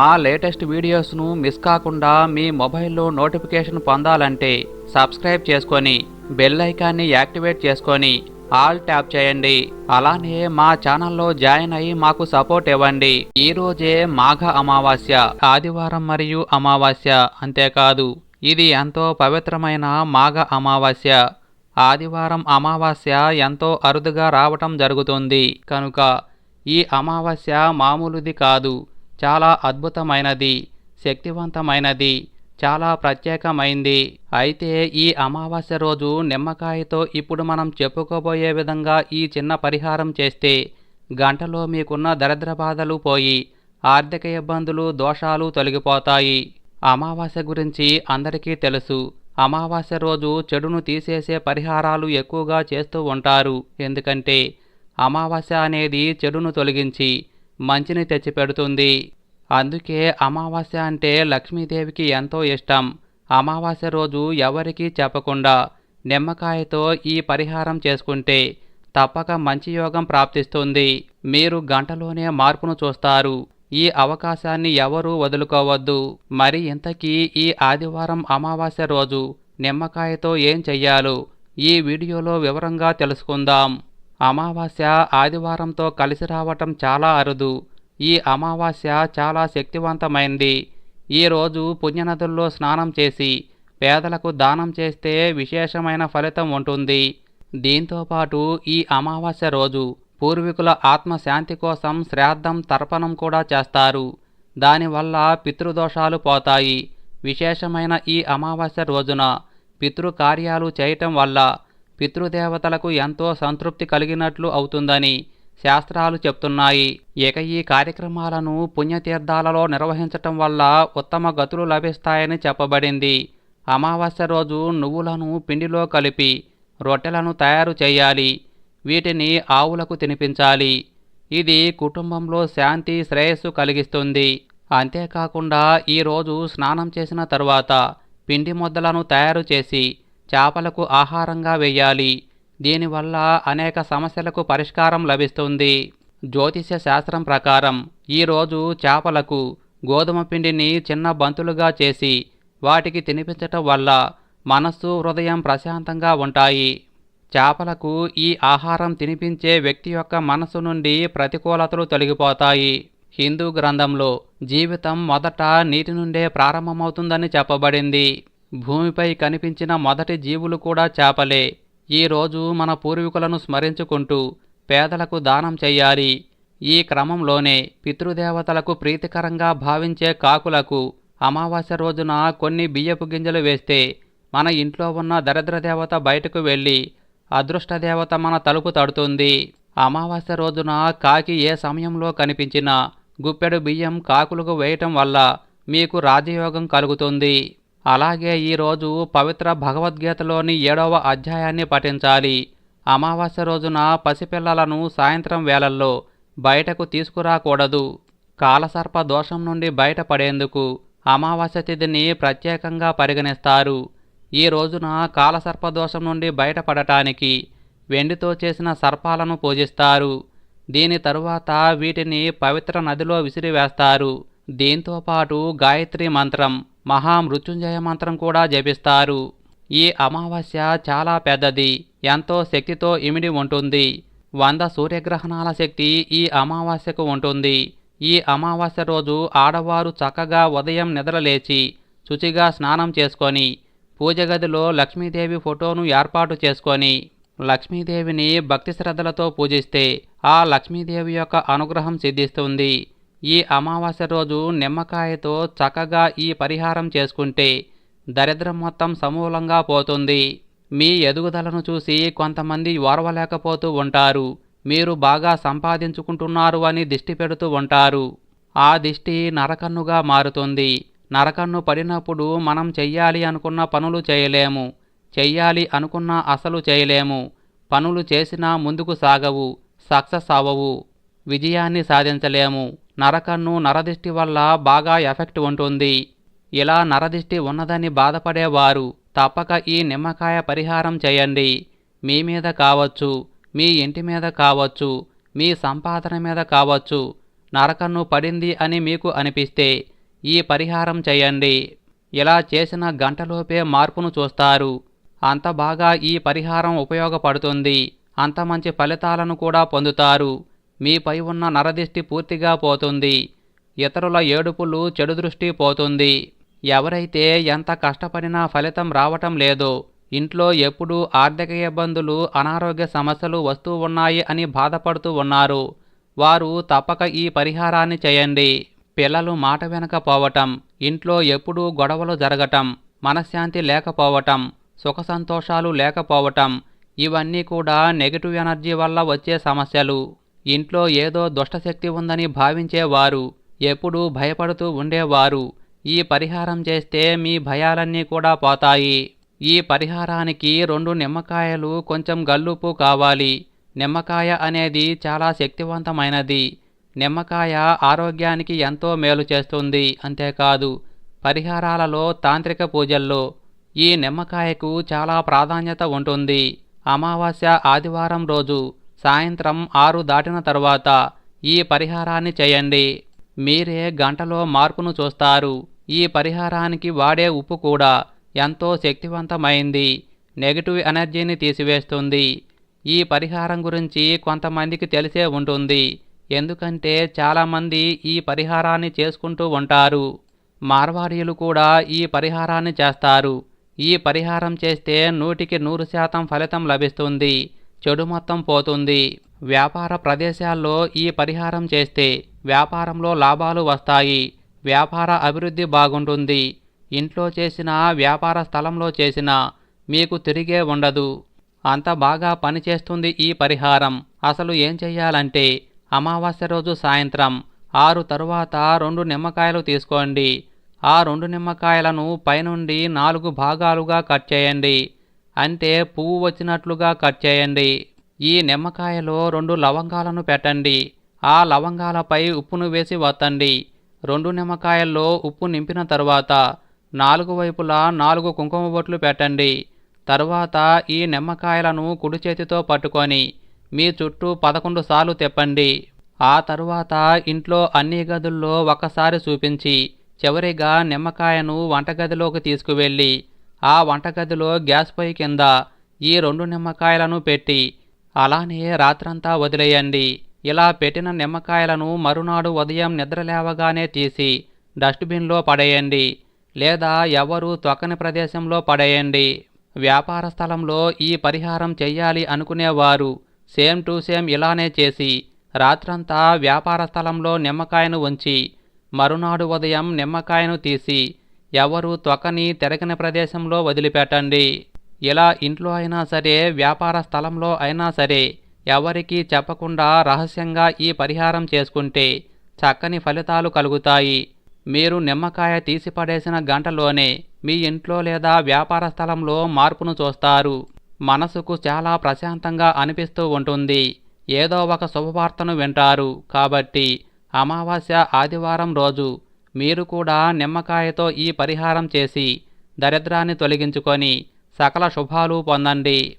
మా latest వీడియోస్ను miss కాకుండా మీ మొబైల్లో నోటిఫికేషన్ పొందాలంటే సబ్స్క్రైబ్ చేసుకొని బెల్ ఐకాన్ని యాక్టివేట్ చేసుకొని ఆల్ ట్యాప్ చేయండి. అలానే మా ఛానల్లో జాయిన్ అయ్యి మాకు సపోర్ట్ ఇవ్వండి. ఈ రోజే మాఘ అమావాస్య ఆదివారం మరియు అమావాస్య అంతేకాదు. ఇది ఎంతో పవిత్రమైన మాఘ అమావాస్య. ఆదివారం అమావాస్య ఎంతో అరుదుగా రావటం జరుగుతుంది. కనుక ఈ అమావాస్య మామూలుది కాదు. చాలా అద్భుతమైనది శక్తివంతమైనది చాలా ప్రత్యేకమైంది. అయితే ఈ అమావాస్య రోజు నిమ్మకాయతో ఇప్పుడు మనం చెప్పుకోబోయే విధంగా ఈ చిన్న పరిహారం చేస్తే గంటలో మీకున్న దరిద్ర బాధలు పోయి ఆర్థిక ఇబ్బందులు దోషాలు తొలగిపోతాయి. అమావాస్య గురించి అందరికీ తెలుసు. అమావాస్య రోజు చెడును తీసేసే పరిహారాలు ఎక్కువగా చేస్తూ ఉంటారు. ఎందుకంటే అమావాస్య అనేది చెడును తొలగించి మంచిని తెచ్చిపెడుతుంది అందుకే అమావాస్య అంటే లక్ష్మీదేవికి ఎంతో ఇష్టం. అమావాస్య రోజు ఎవరికీ చెప్పకుండా నిమ్మకాయతో ఈ పరిహారం చేసుకుంటే తప్పక మంచి యోగం ప్రాప్తిస్తుంది. మీరు గంటలోనే మార్పును చూస్తారు. ఈ అవకాశాన్ని ఎవరూ వదులుకోవద్దు. మరి ఇంతకీ ఈ ఆదివారం అమావాస్య రోజు నిమ్మకాయతో ఏం చెయ్యాలో ఈ వీడియోలో వివరంగా తెలుసుకుందాం. అమావాస్య ఆదివారంతో కలిసి రావటం చాలా అరుదు. ఈ అమావాస్య చాలా శక్తివంతమైంది. ఈ రోజు పుణ్యనదుల్లో స్నానం చేసి పేదలకు దానం చేస్తే విశేషమైన ఫలితం ఉంటుంది. దీంతోపాటు ఈ అమావాస్య రోజు పూర్వీకుల ఆత్మశాంతి కోసం శ్రాద్ధం తర్పణం కూడా చేస్తారు. దానివల్ల పితృదోషాలు పోతాయి. విశేషమైన ఈ అమావాస్య రోజున పితృకార్యాలు చేయటం వల్ల పితృదేవతలకు ఎంతో సంతృప్తి కలిగినట్లు అవుతుందని శాస్త్రాలు చెప్తున్నాయి. ఇక ఈ కార్యక్రమాలను పుణ్యతీర్థాలలో నిర్వహించటం వల్ల ఉత్తమ గతులు లభిస్తాయని చెప్పబడింది. అమావాస్య రోజు నువ్వులను పిండిలో కలిపి రొట్టెలను తయారు చేయాలి. వీటిని ఆవులకు తినిపించాలి. ఇది కుటుంబంలో శాంతి శ్రేయస్సు కలిగిస్తుంది. అంతేకాకుండా ఈరోజు స్నానం చేసిన తరువాత పిండి ముద్దలను తయారు చేసి చేపలకు ఆహారంగా వేయాలి. దీనివల్ల అనేక సమస్యలకు పరిష్కారం లభిస్తుంది. జ్యోతిష్య శాస్త్రం ప్రకారం ఈరోజు చేపలకు గోధుమ పిండిని చిన్న బంతులుగా చేసి వాటికి తినిపించటం వల్ల మనస్సు హృదయం ప్రశాంతంగా ఉంటాయి. చేపలకు ఈ ఆహారం తినిపించే వ్యక్తి యొక్క మనసు నుండి ప్రతికూలతలు తొలగిపోతాయి. హిందూ గ్రంథంలో జీవితం మొదట నీటి నుండే ప్రారంభమవుతుందని చెప్పబడింది. భూమిపై కనిపించిన మొదటి జీవులు కూడా చేపలే. ఈరోజు మన పూర్వీకులను స్మరించుకుంటూ పేదలకు దానం చెయ్యాలి. ఈ క్రమంలోనే పితృదేవతలకు ప్రీతికరంగా భావించే కాకులకు అమావాస్య రోజున కొన్ని బియ్యపు గింజలు వేస్తే మన ఇంట్లో ఉన్న దరిద్ర దేవత బయటకు వెళ్ళి అదృష్ట దేవత మన తలుపు తడుతుంది. అమావాస్య రోజున కాకి ఏ సమయంలో కనిపించినా గుప్పెడు బియ్యం కాకులకు వేయటం వల్ల మీకు రాజయోగం కలుగుతుంది. అలాగే ఈరోజు పవిత్ర భగవద్గీతలోని ఏడవ అధ్యాయాన్ని పఠించాలి. అమావాస్య రోజున పసిపిల్లలను సాయంత్రం వేళల్లో బయటకు తీసుకురాకూడదు. కాలసర్ప దోషం నుండి బయటపడేందుకు అమావాస్య తిథిని ప్రత్యేకంగా పరిగణిస్తారు. ఈ రోజున కాలసర్ప దోషం నుండి బయటపడటానికి వెండితో చేసిన సర్పాలను పూజిస్తారు. దీని తరువాత వీటిని పవిత్ర నదిలో విసిరివేస్తారు. దీంతో పాటు గాయత్రి మంత్రం మహామృత్యుంజయ మంత్రం కూడా జపిస్తారు. ఈ అమావాస్య చాలా పెద్దది. ఎంతో శక్తితో ఇమిడి ఉంటుంది. వంద సూర్యగ్రహణాల శక్తి ఈ అమావాస్యకు ఉంటుంది. ఈ అమావాస్య రోజు ఆడవారు చక్కగా ఉదయం నిద్రలేచి శుచిగా స్నానం చేసుకొని పూజ గదిలో లక్ష్మీదేవి ఫోటోను ఏర్పాటు చేసుకొని లక్ష్మీదేవిని భక్తి శ్రద్ధలతో పూజిస్తే ఆ లక్ష్మీదేవి యొక్క అనుగ్రహం సిద్ధిస్తుంది. ఈ అమావాస్య రోజు నిమ్మకాయతో చక్కగా ఈ పరిహారం చేసుకుంటే దరిద్రం మొత్తం సమూలంగా పోతుంది. మీ ఎదుగుదలను చూసి కొంతమంది ఓర్వలేకపోతూ ఉంటారు. మీరు బాగా సంపాదించుకుంటున్నారు అని దిష్టి పెడుతూ ఉంటారు. ఆ దిష్టి నరకన్నుగా మారుతుంది. నరకన్ను పడినప్పుడు మనం చెయ్యాలి అనుకున్న పనులు చేయలేము. చెయ్యాలి అనుకున్న అసలు చేయలేము. పనులు చేసినా ముందుకు సాగవు. సక్సెస్ అవ్వవు. విజయాన్ని సాధించలేము. నరకన్ను నరదిష్టి వల్ల బాగా ఎఫెక్ట్ ఉంటుంది. ఇలా నరదిష్టి ఉన్నదని బాధపడేవారు తప్పక ఈ నిమ్మకాయ పరిహారం చేయండి. మీ మీద కావచ్చు మీ ఇంటి మీద కావచ్చు మీ సంపాదన మీద కావచ్చు. నరకన్ను పడింది అని మీకు అనిపిస్తే ఈ పరిహారం చేయండి. ఇలా చేసిన గంటలోపే మార్పును చూస్తారు. అంత బాగా ఈ పరిహారం ఉపయోగపడుతుంది. అంత మంచి ఫలితాలను కూడా పొందుతారు. మీపై ఉన్న నరదిష్టి పూర్తిగా పోతుంది. ఇతరుల ఏడుపులు చెడు దృష్టి పోతుంది. ఎవరైతే ఎంత కష్టపడినా ఫలితం రావటం లేదు. ఇంట్లో ఎప్పుడూ ఆర్థిక ఇబ్బందులు అనారోగ్య సమస్యలు వస్తూ ఉన్నాయి అని బాధపడుతూ ఉన్నారు. వారు తప్పక ఈ పరిహారాన్ని చేయండి. పిల్లలు మాట వినకపోవటం ఇంట్లో ఎప్పుడూ గొడవలు జరగటం మనశ్శాంతి లేకపోవటం సుఖ సంతోషాలు లేకపోవటం ఇవన్నీ కూడా నెగిటివ్ ఎనర్జీ వల్ల వచ్చే సమస్యలు. ఇంట్లో ఏదో దుష్టశక్తి ఉందని భావించేవారు ఎప్పుడూ భయపడుతూ ఉండేవారు. ఈ పరిహారం చేస్తే మీ భయాలన్నీ కూడా పోతాయి. ఈ పరిహారానికి రెండు నిమ్మకాయలు కొంచెం గల్లుపు కావాలి. నిమ్మకాయ అనేది చాలా శక్తివంతమైనది. నిమ్మకాయ ఆరోగ్యానికి ఎంతో మేలు చేస్తుంది అంతేకాదు పరిహారాలలో తాంత్రిక పూజల్లో ఈ నిమ్మకాయకు చాలా ప్రాధాన్యత ఉంటుంది. అమావాస్య ఆదివారం రోజు సాయంత్రం ఆరు దాటిన తరువాత ఈ పరిహారాన్ని చేయండి. మీరే గంటలో మార్పును చూస్తారు. ఈ పరిహారానికి వాడే ఉప్పు కూడా ఎంతో శక్తివంతమైంది. నెగిటివ్ ఎనర్జీని తీసివేస్తుంది. ఈ పరిహారం గురించి కొంతమందికి తెలిసే ఉంటుంది. ఎందుకంటే చాలామంది ఈ పరిహారాన్ని చేసుకుంటూ ఉంటారు. మార్వాడీలు కూడా ఈ పరిహారాన్ని చేస్తారు. ఈ పరిహారం చేస్తే నూటికి నూరు శాతం ఫలితం లభిస్తుంది. చెడు మొత్తం పోతుంది. వ్యాపార ప్రదేశాల్లో ఈ పరిహారం చేస్తే వ్యాపారంలో లాభాలు వస్తాయి. వ్యాపార అభివృద్ధి బాగుంటుంది. ఇంట్లో చేసిన వ్యాపార స్థలంలో చేసిన మీకు తిరిగే ఉండదు. అంత బాగా పనిచేస్తుంది ఈ పరిహారం. అసలు ఏం చెయ్యాలంటే అమావాస్య రోజు సాయంత్రం ఆరు తరువాత రెండు నిమ్మకాయలు తీసుకోండి. ఆ రెండు నిమ్మకాయలను పైనుండి నాలుగు భాగాలుగా కట్ చేయండి. అంటే పువ్వు వచ్చినట్లుగా కట్ చేయండి. ఈ నిమ్మకాయలో రెండు లవంగాలను పెట్టండి. ఆ లవంగాలపై ఉప్పును వేసి వత్తండి. రెండు నిమ్మకాయల్లో ఉప్పు నింపిన తర్వాత నాలుగు వైపులా నాలుగు కుంకుమ బొట్లు పెట్టండి. తర్వాత ఈ నిమ్మకాయలను కుడి చేతితో పట్టుకొని మీ చుట్టూ పదకొండు సార్లు తెప్పండి. ఆ తరువాత ఇంట్లో అన్ని గదుల్లో ఒకసారి చూపించి చివరిగా నిమ్మకాయను వంటగదిలోకి తీసుకువెళ్ళి ఆ వంటగదిలో గ్యాస్ పొయ్యి కింద ఈ రెండు నిమ్మకాయలను పెట్టి అలానే రాత్రంతా వదిలేయండి. ఇలా పెట్టిన నిమ్మకాయలను మరునాడు ఉదయం నిద్రలేవగానే తీసి డస్ట్బిన్లో పడేయండి. లేదా ఎవరు తొక్కని ప్రదేశంలో పడేయండి. వ్యాపార స్థలంలో ఈ పరిహారం చెయ్యాలి అనుకునేవారు. సేమ్ టు సేమ్ ఇలానే చేసి రాత్రంతా వ్యాపార స్థలంలో నిమ్మకాయను ఉంచి మరునాడు ఉదయం నిమ్మకాయను తీసి ఎవరు త్వకని తెరగని ప్రదేశంలో వదిలిపెట్టండి. ఇలా ఇంట్లో అయినా సరే వ్యాపార స్థలంలో అయినా సరే ఎవరికీ చెప్పకుండా రహస్యంగా ఈ పరిహారం చేసుకుంటే చక్కని ఫలితాలు కలుగుతాయి. మీరు నిమ్మకాయ తీసిపడేసిన గంటలోనే మీ ఇంట్లో లేదా వ్యాపార స్థలంలో మార్పును చూస్తారు. మనసుకు చాలా ప్రశాంతంగా అనిపిస్తూ ఉంటుంది. ఏదో ఒక శుభవార్తను వింటారు. కాబట్టి అమావాస్య ఆదివారం రోజు మీరు కూడా నిమ్మకాయతో ఈ పరిహారం చేసి దరిద్రాన్ని తొలగించుకొని సకల శుభాలు పొందండి.